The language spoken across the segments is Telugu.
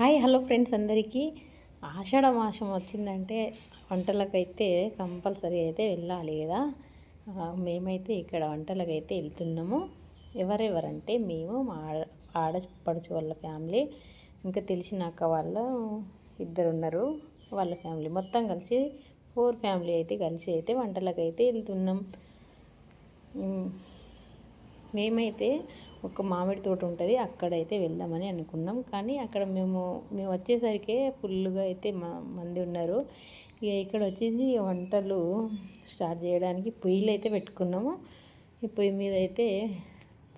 హాయ్ హలో ఫ్రెండ్స్ అందరికీ. ఆషాఢ మాసం వచ్చిందంటే వంటలకైతే కంపల్సరీ అయితే వెళ్ళాలి కదా. మేమైతే ఇక్కడ వంటలకైతే వెళ్తున్నాము. ఎవరెవరంటే మేము మా ఆడ ఆడపడుచు వాళ్ళ ఫ్యామిలీ ఇంకా తెలిసినాక వాళ్ళ ఇద్దరు ఉన్నారు వాళ్ళ ఫ్యామిలీ. మొత్తం కలిసి ఫోర్ ఫ్యామిలీ అయితే కలిసి అయితే వంటలకైతే వెళ్తున్నాం. మేమైతే ఒక మామిడి తోట ఉంటుంది అక్కడైతే వెళ్దామని అనుకున్నాం. కానీ అక్కడ మేము మేము వచ్చేసరికి ఫుల్గా అయితే మ- మంది ఉన్నారు. ఇక ఇక్కడ వచ్చేసి వంటలు స్టార్ట్ చేయడానికి పొయ్యిలు అయితే పెట్టుకున్నాము. ఈ పొయ్యి మీద అయితే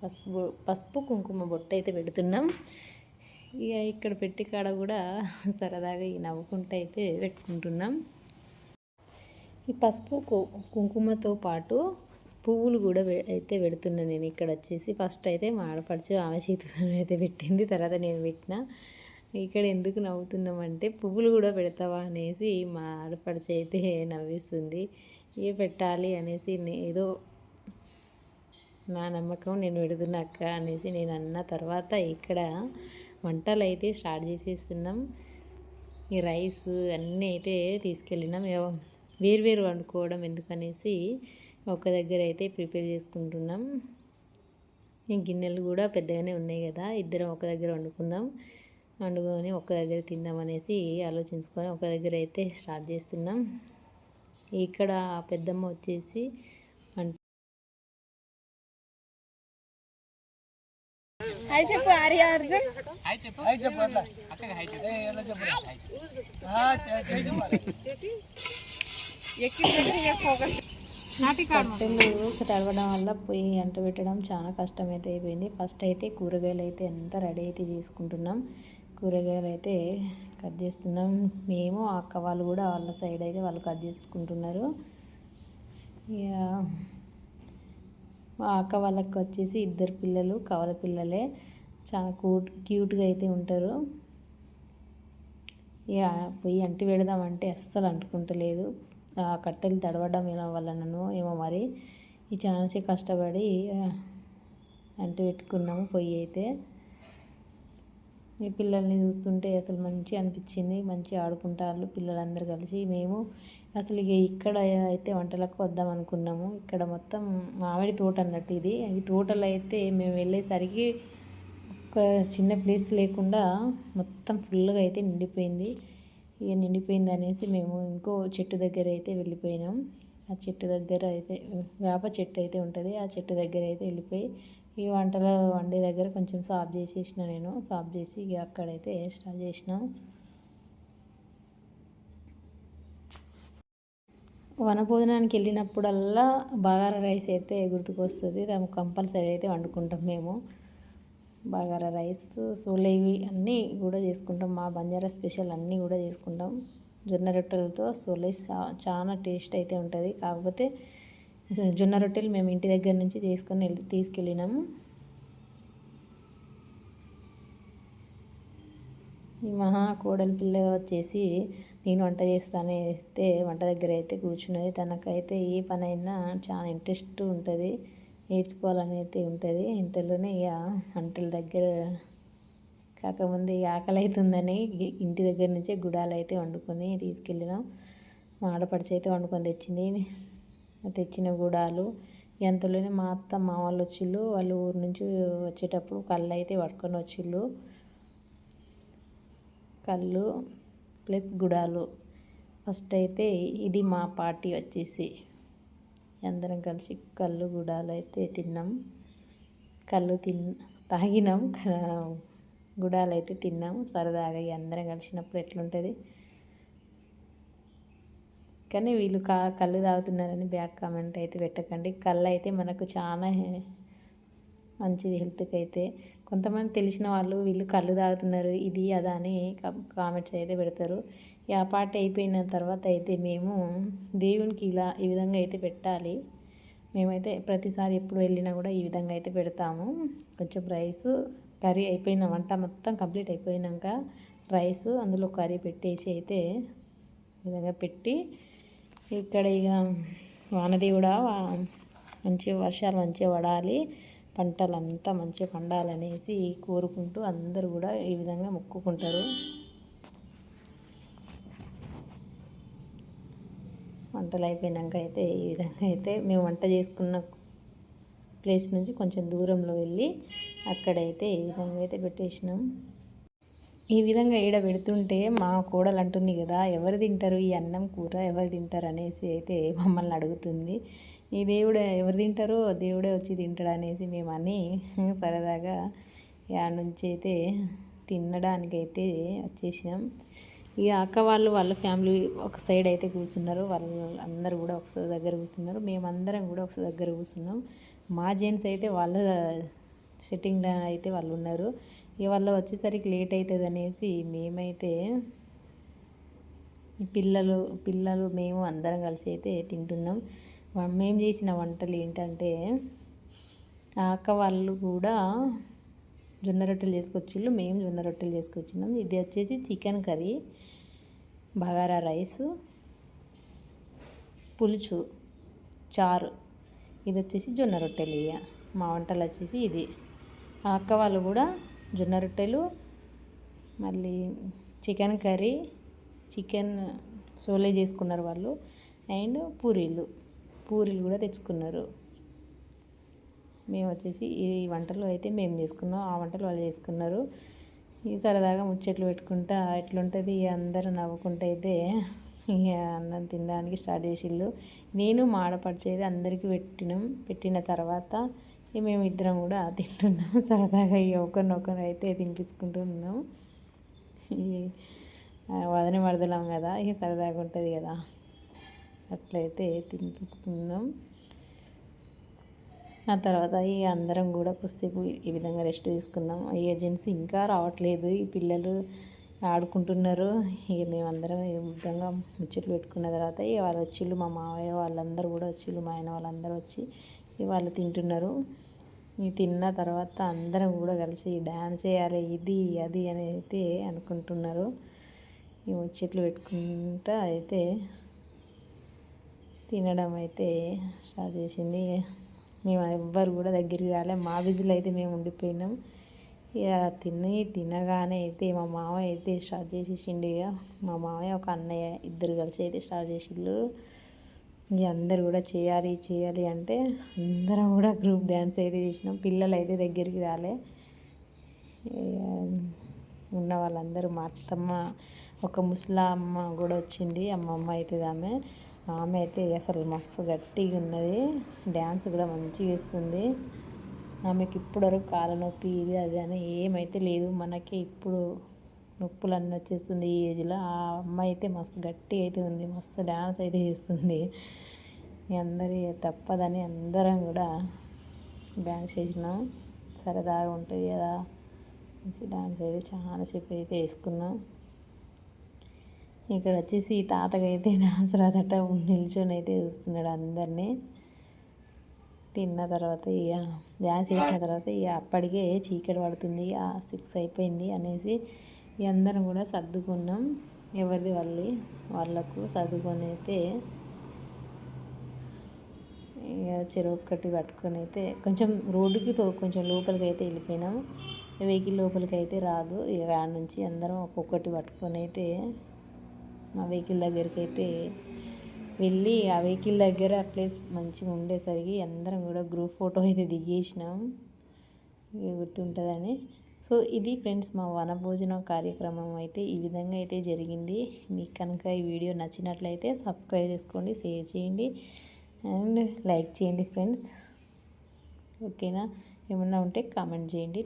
పసుపు పసుపు కుంకుమ బొట్టు అయితే పెడుతున్నాం. ఇక ఇక్కడ పెట్టి కాడ కూడా సరదాగా ఈ నవ్వుకుంటూ అయితే పెట్టుకుంటున్నాం. ఈ పసుపు కు- కుంకుమతో పాటు పువ్వులు కూడా అయితే పెడుతున్నాను నేను ఇక్కడ వచ్చేసి. ఫస్ట్ అయితే మా ఆడపడుచు ఆమె చేతితో అయితే పెట్టింది తర్వాత నేను పెట్టిన. ఇక్కడ ఎందుకు నవ్వుతున్నామంటే పువ్వులు కూడా పెడతావా అనేసి మా ఆడపడుచు అయితే నవ్విస్తుంది. ఏ పెట్టాలి అనేసి నే- ఏదో నా నమ్మకం నేను పెడుతున్నా అక్క అనేసి నేను అన్న తర్వాత ఇక్కడ వంటలు అయితే స్టార్ట్ చేసేస్తున్నాం. ఈ రైస్ అన్నీ అయితే తీసుకెళ్ళినాం. వేరు వేరు వండుకోవడం ఎందుకనేసి ఒక దగ్గర అయితే ప్రిపేర్ చేసుకుంటున్నాం. ఈ గిన్నెలు కూడా పెద్దగానే ఉన్నాయి కదా ఇద్దరం ఒక దగ్గర వండుకుందాం. వండుకొని ఒక దగ్గర తిందాం అనేసి ఆలోచించుకొని ఒక దగ్గర అయితే స్టార్ట్ చేస్తున్నాం. ఇక్కడ పెద్దమ్మ వచ్చేసి వంట హాయ్ చెప్పు ఆర్య అర్జున్. కట్టెలు తడవడం వల్ల పొయ్యి అంట పెట్టడం చాలా కష్టమైతే అయిపోయింది. ఫస్ట్ అయితే కూరగాయలు అయితే ఎంత రెడీ అయితే చేసుకుంటున్నాం కూరగాయలు అయితే కట్ చేస్తున్నాం. మేము అక్క వాళ్ళు కూడా వాళ్ళ సైడ్ అయితే వాళ్ళు కట్ చేసుకుంటున్నారు. ఇక మా అక్క వాళ్ళకి వచ్చేసి ఇద్దరు పిల్లలు కవల పిల్లలే. చాలా క్యూట్ క్యూట్గా అయితే ఉంటారు. ఇక పొయ్యి అంటి పెడదామంటే అస్సలు అంటుకుంటలేదు. కట్టెలు తడవడం ఎలా వల్లనో ఏమో మరి ఈ ఛాన్సే కష్టపడి అంటూ పెట్టుకున్నాము పొయ్యి అయితే. ఈ పిల్లల్ని చూస్తుంటే అసలు మంచి అనిపించింది. మంచి ఆడుకుంటారు పిల్లలందరూ కలిసి. మేము అసలు ఇక ఇక్కడ అయితే వంటలకు వద్దాం అనుకున్నాము. ఇక్కడ మొత్తం మామిడి తోట అన్నట్టు ఇది. ఈ తోటలో అయితే మేము వెళ్ళేసరికి ఒక చిన్న ప్లేస్ లేకుండా మొత్తం ఫుల్గా అయితే నిండిపోయింది. ఇక నిండిపోయింది అనేసి మేము ఇంకో చెట్టు దగ్గర అయితే వెళ్ళిపోయినాం. ఆ చెట్టు దగ్గర అయితే వేప చెట్టు అయితే ఉంటుంది. ఆ చెట్టు దగ్గర అయితే వెళ్ళిపోయి ఈ వంటలు వండే దగ్గర కొంచెం సాఫ్ చేసేసిన నేను. సాఫ్ చేసి ఇక అక్కడైతే స్టార్ట్ చేసినాం. వనభోజనానికి వెళ్ళినప్పుడల్లా బగారా రైస్ అయితే గుర్తుకొస్తుంది. దాని కంపల్సరీ అయితే వండుకుంటాం మేము. బగారా రైస్ సోలేవి అన్నీ కూడా చేసుకుంటాం. మా బంజారా స్పెషల్ అన్నీ కూడా చేసుకుంటాం. జొన్న రొట్టెలతో సోలే చా- చాలా టేస్ట్ అయితే ఉంటుంది. కాకపోతే జొన్న రొట్టెలు మేము ఇంటి దగ్గర నుంచి చేసుకొని వెళ్ళి తీసుకెళ్ళినాము. ఈ మహా కోడలి పిల్ల వచ్చేసి నేను వంట చేస్తానే అయితే వంట దగ్గర అయితే కూర్చున్నది. తనకైతే ఏ పనైనా చాలా ఇంట్రెస్ట్ ఉంటుంది. నేర్చుకోవాలనేది ఉంటుంది. ఇంతలోనే ఇక అంటల దగ్గర కాకముందు ఆకలి అవుతుందని ఇంటి దగ్గర నుంచే గుడాలు అయితే వండుకొని తీసుకెళ్ళినాం. మా ఆడపడిచి అయితే వండుకొని తెచ్చింది. తెచ్చిన గుడాలు. ఎంతలోనే మా అత్త మా వాళ్ళు వచ్చిళ్ళు. వాళ్ళు ఊరు నుంచి వచ్చేటప్పుడు కళ్ళు అయితే పట్టుకొని వచ్చిళ్ళు. కళ్ళు ప్లస్ గుడాలు. ఫస్ట్ అయితే ఇది మా పార్టీ వచ్చేసి అందరం కలిసి కళ్ళు గుడాలు అయితే తిన్నాం. కళ్ళు తిన్ తాగినాం. క- గుడాలు అయితే తిన్నాం. సరదాగా అందరం కలిసినప్పుడు ఎట్లుంటుంది? కానీ వీళ్ళు కా కళ్ళు తాగుతున్నారని బ్యాడ్ కామెంట్ అయితే పెట్టకండి. కళ్ళు అయితే మనకు చాలా మంచిది హెల్త్కి అయితే కొంతమంది తెలిసిన వాళ్ళు వీళ్ళు కళ్ళు తాగుతున్నారు ఇది అదా అని కామెంట్స్ అయితే పెడతారు. ఇక ఆ పాట అయిపోయిన తర్వాత అయితే మేము దేవునికి ఇలా ఈ విధంగా అయితే పెట్టాలి. మేమైతే ప్రతిసారి ఎప్పుడు వెళ్ళినా కూడా ఈ విధంగా అయితే పెడతాము. కొంచెం రైస్ కర్రీ అయిపోయిన వంట మొత్తం కంప్లీట్ అయిపోయినాక రైస్ అందులో కర్రీ పెట్టేసి అయితే విధంగా పెట్టి ఇక్కడ ఇక వానది కూడా మంచి వర్షాలు మంచిగా పడాలి. పంటలంతా మంచిగా పండాలనేసి కోరుకుంటూ అందరూ కూడా ఈ విధంగా మొక్కుకుంటారు. వంటలు అయిపోయినాక అయితే ఈ విధంగా అయితే మేము వంట చేసుకున్న ప్లేస్ నుంచి కొంచెం దూరంలో వెళ్ళి అక్కడైతే ఈ విధంగా అయితే పెట్టేసినాం. ఈ విధంగా ఈడ పెడుతుంటే మా కోడలు అంటుంది కదా ఎవరు తింటారు ఈ అన్నం కూర ఎవరు తింటారు అనేసి అయితే మమ్మల్ని అడుగుతుంది. ఈ దేవుడే ఎవరు తింటారో దేవుడే వచ్చి తింటాడు అనేసి మేమని సరదాగా యాడ నుంచి అయితే తినడానికి అయితే వచ్చేసినాం. ఇక అక్క వాళ్ళు వాళ్ళ ఫ్యామిలీ ఒక సైడ్ అయితే కూర్చున్నారు. వాళ్ళు అందరు కూడా ఒక దగ్గర కూర్చున్నారు. మేమందరం కూడా ఒక దగ్గర కూర్చున్నాం. మా జెంట్స్ అయితే వాళ్ళ సెట్టింగ్లో అయితే వాళ్ళు ఉన్నారు. ఇక వాళ్ళు వచ్చేసరికి లేట్ అవుతుంది అనేసి మేమైతే పిల్లలు పిల్లలు మేము అందరం కలిసి అయితే తింటున్నాం. మేము చేసిన వంటలు ఏంటంటే ఆ అక్క వాళ్ళు కూడా జొన్న రొట్టెలు చేసుకొచ్చిళ్ళు మేము జొన్న రొట్టెలు చేసుకొచ్చినాం. ఇది వచ్చేసి చికెన్ కర్రీ బగారా రైస్ పులుచు చారు. ఇది వచ్చేసి జొన్న రొట్టెలు ఇక మా వంటలు వచ్చేసి ఇది. ఆ అక్క వాళ్ళు కూడా జొన్న రొట్టెలు మళ్ళీ చికెన్ కర్రీ చికెన్ సోలే చేసుకున్నారు వాళ్ళు అండ్ పూరీలు. పూరీలు కూడా తెచ్చుకున్నారు. మేము వచ్చేసి ఈ వంటలు అయితే మేము చేసుకున్నాం. ఆ వంటలు వాళ్ళు చేసుకున్నారు. ఈ సరదాగా ముచ్చట్లు పెట్టుకుంటా ఎట్లుంటుంది ఇక అందరూ నవ్వుకుంటూ అయితే ఇక అన్నం తినడానికి స్టార్ట్ చేసిళ్ళు. నేను మాడపడిచేది అందరికీ పెట్టినాం. పెట్టిన తర్వాత ఇక మేము ఇద్దరం కూడా తింటున్నాం. సరదాగా ఇక ఒకరినొకరు అయితే తినిపించుకుంటున్నాం ఈ ఆ, వరదలం కదా ఇక సరదాగా ఉంటుంది కదా. అట్లయితే తినిపించుకున్నాం ఆ తర్వాత ఈ అందరం కూడా కొద్దిసేపు ఈ విధంగా రెస్ట్ తీసుకున్నాం. ఈ ఏజెన్సీ ఇంకా రావట్లేదు. ఈ పిల్లలు ఆడుకుంటున్నారు. ఇక మేమందరం ఈ విధంగా ముచ్చట్లు పెట్టుకున్న తర్వాత ఇక వాళ్ళు వచ్చిళ్ళు మా మావయ్య వాళ్ళందరూ కూడా వచ్చిళ్ళు మా ఆయన వాళ్ళందరూ వచ్చి వాళ్ళు తింటున్నారు. ఈ తిన్న తర్వాత అందరం కూడా కలిసి డ్యాన్స్ చేయాలి ఇది అది అని అయితే అనుకుంటున్నారు. ఈ ముచ్చట్లు పెట్టుకుంటా అయితే తినడం అయితే స్టార్ట్ చేసింది. మేము ఎవ్వరు కూడా దగ్గరికి రాలే. మా బిజీలో అయితే మేము ఉండిపోయినాం. ఇక తిని తినగానే అయితే మా మామ అయితే స్టార్ట్ చేసేసిండు ఇక. మా మామయ్య ఒక అన్నయ్య ఇద్దరు కలిసి అయితే స్టార్ట్ చేసిండ్రు ఇక అందరు కూడా చేయాలి చేయాలి అంటే అందరం కూడా గ్రూప్ డ్యాన్స్ అయితే చేసినాం. పిల్లలు అయితే దగ్గరికి రాలే. ఉన్న వాళ్ళందరూ మా అత్తమ్మ ఒక ముసలమ్మ అమ్మ కూడా వచ్చింది. అమ్మమ్మ అయితే ఆమె. ఆమె అయితే అసలు మస్తు గట్టిగా ఉన్నది. డ్యాన్స్ కూడా మంచిగా వేస్తుంది. ఆమెకి ఇప్పుడు వరకు కాళ్ళ నొప్పి ఇది అది అని ఏమైతే లేదు. మనకి ఇప్పుడు నొప్పులు అన్నీ వచ్చేస్తుంది ఈ ఏజ్లో. ఆ అమ్మాయి అయితే మస్తు గట్టి అయితే ఉంది. మస్తు డ్యాన్స్ అయితే చేస్తుంది. అందరి తప్పదని అందరం కూడా డ్యాన్స్ చేసినాం. సరదాగా ఉంటుంది కదా. మంచి డ్యాన్స్ అయితే చాలా చాలాసేపు అయితే వేసుకున్నాం. ఇక్కడ వచ్చేసి తాతగా అయితే డాన్స్ నిల్చొని అయితే చూస్తున్నాడు అందరినీ. తిన్న తర్వాత ఇక డ్యాన్స్ చేసిన తర్వాత ఇక అప్పటికే చీకటి పడుతుంది సిక్స్ అయిపోయింది అనేసి ఇక అందరం కూడా సర్దుకున్నాం. ఎవరిది వాళ్ళి వాళ్ళకు సర్దుకొని అయితే ఇక చెరువు ఒక్కటి పట్టుకొని అయితే కొంచెం రోడ్డుకి తో కొంచెం లోపలికి అయితే వెళ్ళిపోయినాం. వెహికల్ లోపలికి అయితే రాదు. ఇక వ్యాన్ నుంచి అందరం ఒక్కొక్కటి పట్టుకొని అయితే మా వెహికల్ దగ్గరికి అయితే వెళ్ళి ఆ వెహికల్ దగ్గర ప్లేస్ మంచిగా ఉండేసరికి అందరం కూడా గ్రూప్ ఫోటో అయితే దిగేసినాం. గుర్తుంటుందని. సో ఇది ఫ్రెండ్స్ మా వనభోజనం కార్యక్రమం అయితే ఈ విధంగా అయితే జరిగింది. మీకు కనుక ఈ వీడియో నచ్చినట్లయితే సబ్స్క్రైబ్ చేసుకోండి షేర్ చేయండి అండ్ లైక్ చేయండి ఫ్రెండ్స్. ఓకేనా? ఏమన్నా ఉంటే కామెంట్ చేయండి.